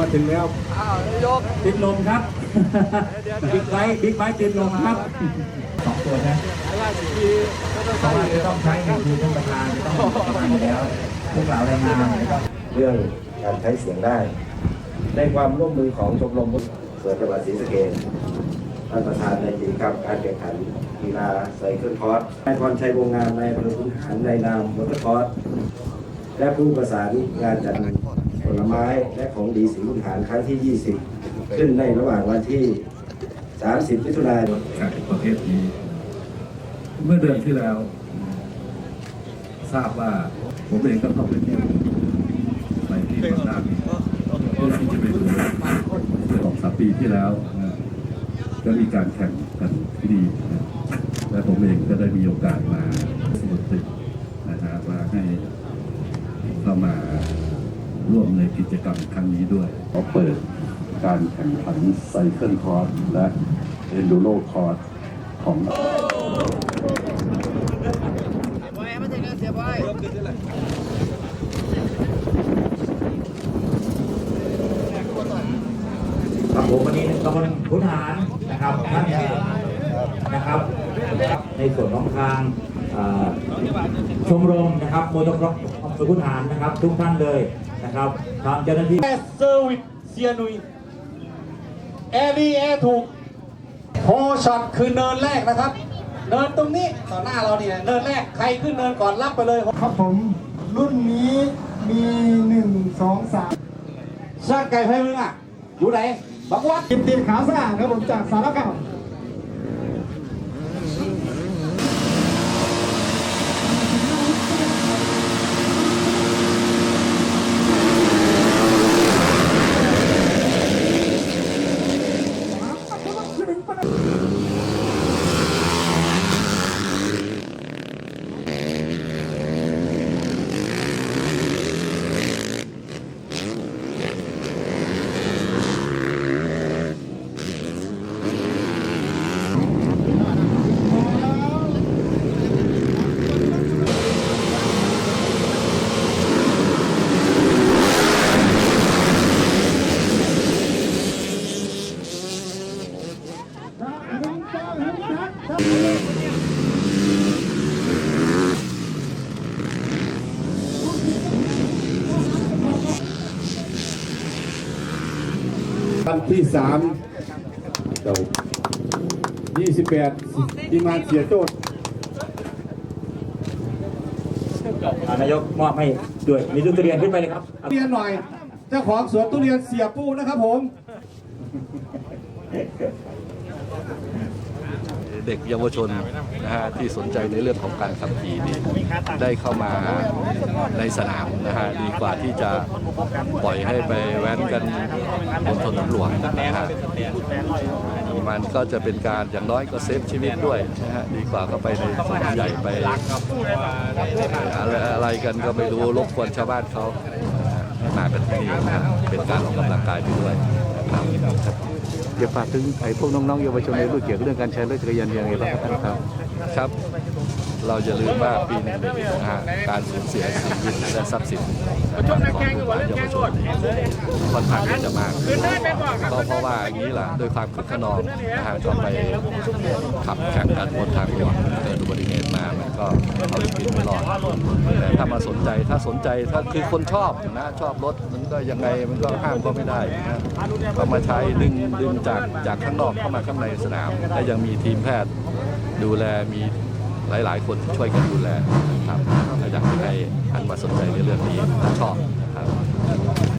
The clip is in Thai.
มาถึงแล้วอ้าวนายกติดลมครับบิ๊กไบค์บิ๊กไบค์ติดลมครับสองตัวนะราชสีก็ต้องเพใส่ราะว่าจะต้องใช้เงินคือท่านประธานจะต้องประมาณแล้วพวกเราแรงงานนะครับเรื่องการใช้เสียงได้ ในความร่วมมือของชมรมส่วนจังหวัดศรีสะเกษท่านประธานในกิจกรรมการแข่งขันกีฬาไซเคิลคอร์สนายพรชัยวงงานในอำเภอขุนหารในนามมอเตอร์คอร์ส และผู้ประสานงานจัดผลไม้และของดีศรีขุนหารครั้งที่ 20 ขึ้นในระหว่างวันที่ 30มิถุนายนข่งประเภทนี้ เมื่อเดือนที่แล้ว ทราบว่าผมเองก็เข้าไปเที่ยวไปที่บางนาเพื่อที่จะไปดูเมื่อสองสามปีที่แล้วก็มีการแข่งกันที่ดีและผมเองก็ได้มีโอกาสมาสมุทรนะฮะมาให้ เข้ามาร่วมในกิจกรรมครั้งนี้ด้วยขอเปิดการแข่งขันไซเคิลคอร์สและเอนดูโรคอร์สของครับผมวันนี้ตำบลขุนหารนะครับท่านนะครับ ในส่วนของทางเอ่อ ชมรมนะครับโมโตครอสอำเภอขุนหารนะครับ ทุกท่านเลยนะครับทางเจ้าหน้าที่เซอร์วิสเซียนุยแอรีแอถูกโฮช็อตคือเนินแรกนะครับ เนินตรงนี้ต่อหน้าเราเนี่ยเนินแรกใครขึ้นเนินก่อนรับไปเลยครับผม รุ่นนี้มีหนึ่งสองสามชาติไก่ไฟมึงอะอยู่ไหนบักวัดกิตติขาวสะอาดครับผมจากสารคา Yeah. วันที่สามเดี๋ยวยี่สิบแปดทีมงานเสียโจทย์อ่านายกมอบให้ด้วย มีลูกเรียนขึ้นไปเลยครับเรียนหน่อย เจ้าของสวนทุเรียนเสียปูนะครับผม เด็กเยาวชนนะฮะที่สนใจในเรื่องของการขับขี่นี่ได้เข้ามาในสนามนะฮะดีกว่าที่จะปล่อยให้ไปแว้นกันบนถนนหลวงนะฮะมันก็จะเป็นการอย่างน้อยก็เซฟชีวิตด้วยนะฮะดีกว่าเข้าไปในสนามใหญ่ไปอะไรอะไรกันก็ไม่รู้รบกวนชาวบ้านเขาห้มากันที่นี่นะเป็นการออกกำลังกายไปด้วยครับ อยากฝากถึงไอ้พวกน้องๆเยาวชนในรุ่นเกี่ยวกับเรื่องการใช้รถจักรยานยนต์ยังไงบ้างครับท่านครับครับ เราจะลืมว่าปีหนึงนะฮะการสูญเสียชีวิตและทรัพย์สินของเยาวชนค่อนข้างที่จะมากก็เพราะว่าอย่างนี้แหละด้วยความคึกขนองนะฮะก็ไป ขับแข่งกันบนทางหลวงเกิดอุบัติเหตุมามันก็เอาชีวิตไม่รอดแต่ถ้ามาสนใจถ้าสนใจถ้าคือคนชอบนะชอบรถมันก็ยังไงมันก็ห้ามก็ไม่ได้นะก็มาใช้ดึงดึงจากจากข้างนอกเข้ามาข้างในสนามและยังมีทีมแพทย์ดูแลมีหลาย ๆ คนช่วยกันดูแลครับอยากให้หันมาสนใจในเรื่องนี้ชอบ